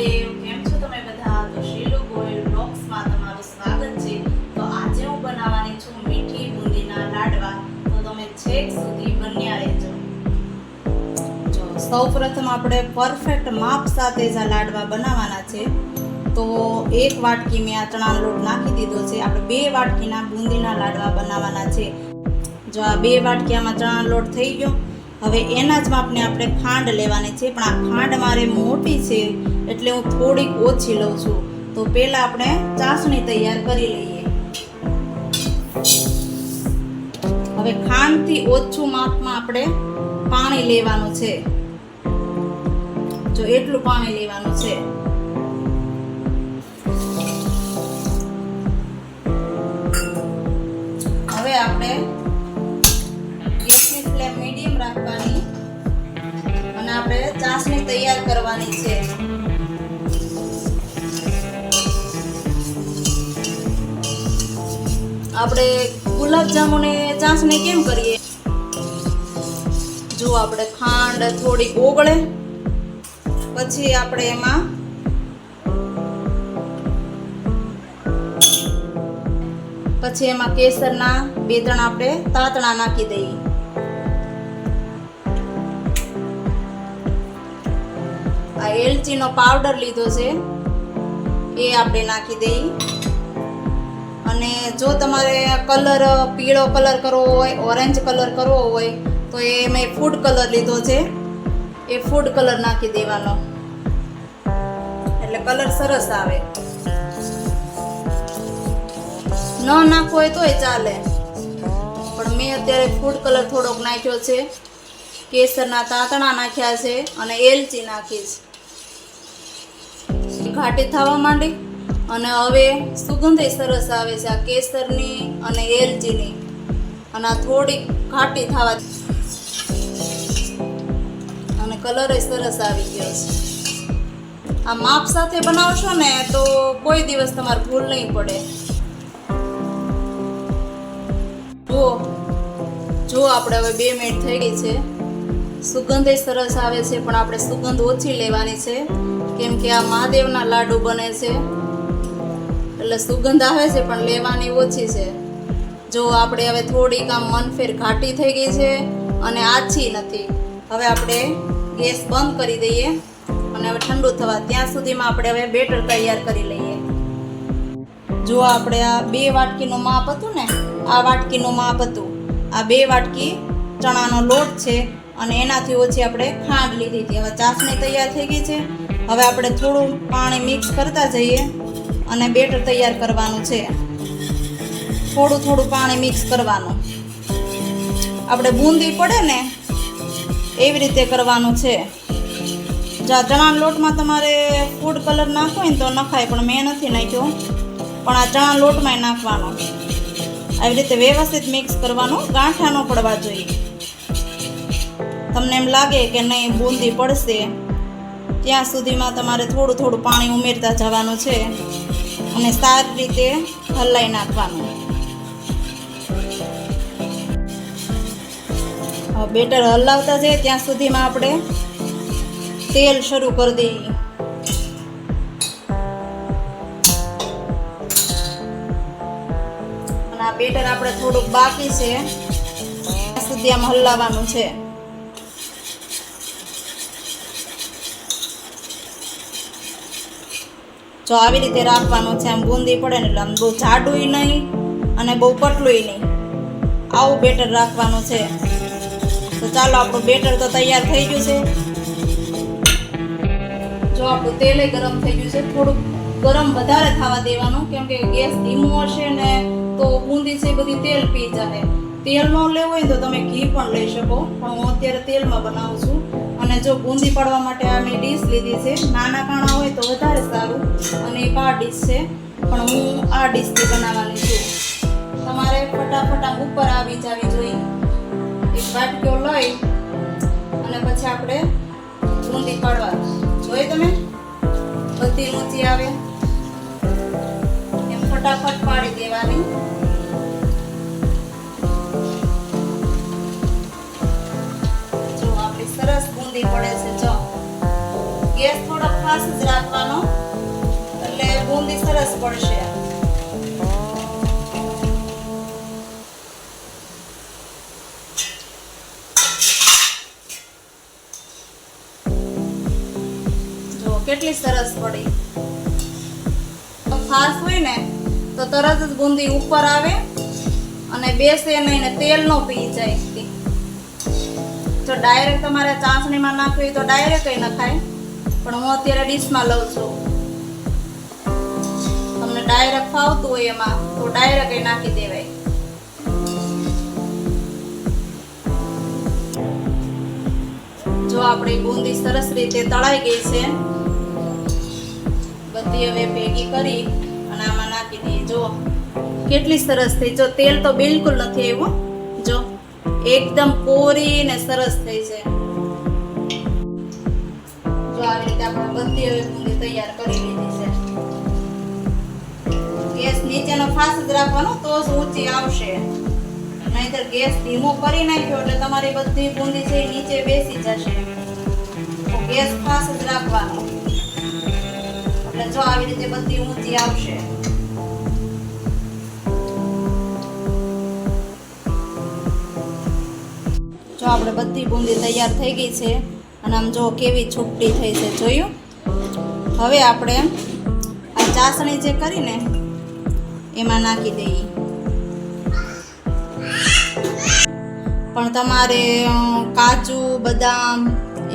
મહાદેવ કેમ છો તમે બધા? તો શીલુ ગોયલ બ્લોગ્સમાં તમારું સ્વાગત છે. તો આજે હું બનાવવાની છું મીઠી બુંદીના લાડવા. તો તમે છેક સુધી બન્યા રહેજો. જો સૌપ્રથમ આપણે પરફેક્ટ માપ સાથે જ આ લાડવા બનાવવાના છે. તો એક વાટકી મેં આ ચણાનો લોટ નાખી દીધો છે. આપણે બે વાટકીના બુંદીના લાડવા બનાવવાના છે. જો આ બે વાટકી આમાં ચણાનો લોટ થઈ ગયો હવે એના જ માપને આપણે ખાંડ લેવાની છે, પણ આ ખાંડ મારે મોટી છે એટલે હું થોડીક ઓછી લઉં છું. તો પહેલાં આપણે ચાસણી તૈયાર કરી લઈએ. હવે ખાંડથી ઓછું માપમાં આપણે પાણી લેવાનું છે. જો એટલું પાણી લેવાનું છે. હવે આપણે તૈયાર કરવાની છે. આપણે ગુલાબ ને ચાસણી કેમ કરીએ? જો આપણે ખાંડ થોડી ઓગળે, પછી આપણે એમાં પછી એમાં કેસરના બે ત્રણ આપણે તાતણા નાખી દઈએ. એલચીનો પાવડર લીધો છે, એ આપણે નાખી દઈએ. અને જો તમારે કલર પીળો કલર કરવો હોય, ઓરેન્જ કલર કરવો હોય, તો એ મેં ફૂડ કલર લીધો છે. એ ફૂડ કલર નાખી દેવાનો. એટલે કલર સરસ આવે. ન નાખવો હોય તોય ચાલે. પણ મેં અત્યારે ફૂડ કલર થોડોક નાખ્યો છે. કેસરના તાતણા નાખ્યા છે અને એલચી નાખીશ ઘાટી થવા માંડી અને હવે સુગંધ સરસ આવે છે આ કેસરની અને એલચીની અને આ થોડીક ઘાટી થવા અને કલર સરસ આવી ગયો છે. આ માપ સાથે બનાવશો ને તો કોઈ દિવસ તમારે ભૂલ નહીં પડે. જુઓ જો આપણે હવે બે મિનિટ થઈ ગઈ છે. સુગંધ સરસ આવે છે, પણ આપણે સુગંધ ઓછી લેવાની છે. કેમ કે આ મહાદેવના લાડુ બને છે. એટલે સુગંધ આવે છે, પણ લેવાની ઓછી છે. જો આપણે હવે થોડીક આમ મનફેર ઘાટી થઈ ગઈ છે અને આછી નથી, હવે આપણે ગેસ બંધ કરી દઈએ અને હવે ઠંડુ થવા, ત્યાં સુધીમાં આપણે હવે બેટર તૈયાર કરી લઈએ. જો આપણે આ બે વાટકીનું માપ હતું ને, આ વાટકીનું માપ હતું. આ બે વાટકી ચણાનો લોટ છે અને એનાથી ઓછી આપણે ખાંડ લીધી હતી. હવે ચાસણી તૈયાર થઈ ગઈ છે. હવે આપણે થોડું પાણી મિક્સ કરતા જઈએ અને બેટર તૈયાર કરવાનું છે. થોડું થોડું પાણી મિક્સ કરવાનું. આપણે બૂંદી પડે ને, એવી રીતે કરવાનું છે. જા ચણાના લોટમાં તમારે ફૂડ કલર નાખવો હોય ને તો નખાય, પણ મેં નથી નાખ્યો. પણ આ ચણા લોટમાં નાખવાનો. આવી રીતે વ્યવસ્થિત મિક્સ કરવાનો. ગાંઠા ન પડવા જોઈએ. તમને એમ લાગે કે નહીં બૂંદી પડશે. ત્યાં સુધીમાં તમારે થોડું થોડું પાણી ઉમેરતા જવાનું છે અને સારી રીતે હલાઈ નાખવાનું. બેટર હલાવતા છે ત્યાં સુધીમાં આપણે તેલ શરૂ કરી દઈએ. અને આ બેટર આપણે થોડુંક બાકી છે. ત્યાં સુધી આમ હલાવવાનું છે. જો આવી રીતે રાખવાનું છે, આમ બૂંદી પડે ને એટલે આમ બહુ જાડુંય નહીં અને બહુ પતલુંય નહીં. આવું બેટર રાખવાનું છે. તો ચાલો, આપણું બેટર તો તૈયાર થઈ ગયું છે. જો આપણું તેલે ગરમ થઈ ગયું છે. થોડુંક ગરમ વધારે થવા દેવાનું, કેમ કે ગેસ ધીમો હશે ને તો બૂંદી છે બધી તેલ પી જાય તેલ ન લેવું હોય તો તમે ઘી પણ લઈ શકો. પણ હું અત્યારે તેલમાં બનાવું છું. અને જો બૂંદી પાડવા માટે આ ડીશ લીધી છે. નાના કાણા હોય તો વધારે સારું અને એક આ ડીશ છે. પણ હું આ ડીશથી બનાવવાની છું. તમારે ફટાફટ ઉપર આવી જવી જોઈએ. એક વાટકીઓ લઈ અને પછી આપણે બૂંદી પાડવા. જોઈએ તમે? બધી ઊંચી આવે. એમ ફટાફટ પાડી દેવાની. જો સરસ બૂંદી પડે છે જો રાખવાનો. એટલે બુંદી સરસ પડશે જો, કેટલી સરસ પડી. ફાસ હોય ને, તો તરત જ બુંદી ઉપર આવે અને બેસે નહીં ને તેલ નો પી જાય. જો ડાયરેક્ટ તમારે ચાસણીમાં નાખવી તો ડાયરેક્ટ નખાય. પણ હું અત્યારે ડીશમાં લઉં છું. તમને ડાયરેક્ટ ફાવતું હોય એમાં, તો ડાયરેક્ટ એ નાખી દેવાય. જો આપણી બુંદી સરસ રીતે તળાઈ ગઈ છે, બધી હવે ભેગી કરી અને આમાં નાખી દઈએ. જો, કેટલી સરસ થઈ. જો તેલ તો બિલકુલ નથી આવ્યું, જો, એકદમ કોરી ને સરસ થઈ છે. નીચેનો ફાસ જ રાખવાનો, તો જ ઊંચી આવશે. નહીતર ગેસ ધીમો કરી નાખ્યો એટલે તમારી બધી બુંદી છે નીચે બેસી જશે. ગેસ ફાસ જ રાખવાનો. એટલે જો આવી રીતે બધી ઊંચી આવશે. જો આપણે બધી બુંદી તૈયાર થઈ ગઈ છે. અને આમ જો કેવી છૂટી થઈ છે જોયું? હવે આપણે આ ચાસણી જે કરીને એમાં નાખી દઈએ. પણ તમારે કાજુ, બદામ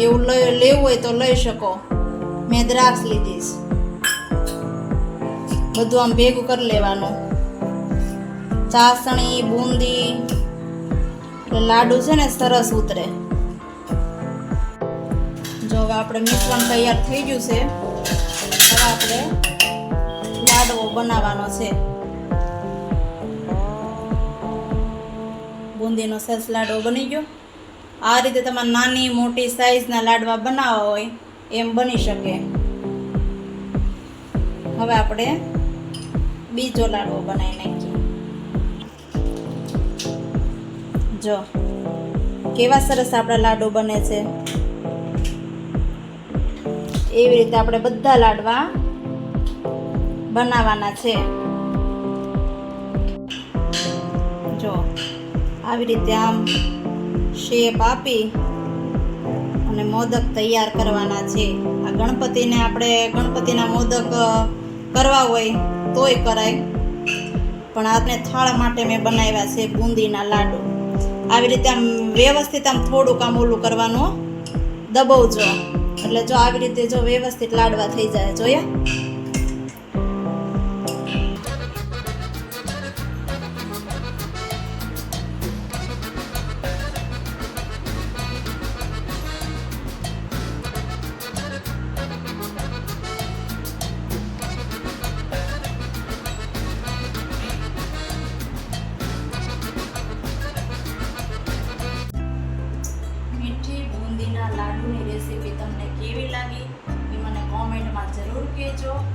એવું લેવું હોય તો લઈ શકો. મેં દ્રાક્ષ લીધીશ બધું આમ ભેગું કરી લેવાનું. ચાસણી, બુંદી, એટલે લાડુ છે ને સરસ ઉતરે. જો હવે આપણે મિશ્રણ તૈયાર થઈ ગયું છે, હવે આપણે લાડવો બનાવવાનો છે. બુંદીનો સરસ લાડવો બની ગયો. આ રીતે તમારે નાની, મોટી સાઈઝના લાડવા બનાવવા હોય એમ બની શકે. હવે આપણે બીજો લાડવો બનાવી નાખીએ. જો, કેવા સરસ આપણા લાડુ બને છે. એવી રીતે આપણે બધા લાડવા બનાવવાના છે. જો, આવી રીતે આમ શેપ આપી અને મોદક તૈયાર કરવાના છે. આ ગણપતિને આપણે ગણપતિના મોદક કરવા હોય તોય કરાય. પણ આપણે થાળ માટે મેં બનાવ્યા છે બુંદીના લાડુ. આવી રીતે આમ વ્યવસ્થિત આમ થોડુંક આમ ઓલું કરવાનું. દબાવજો. એટલે જો આવી રીતે જો વ્યવસ્થિત લાડવા થઈ જાય જોયા? લાગી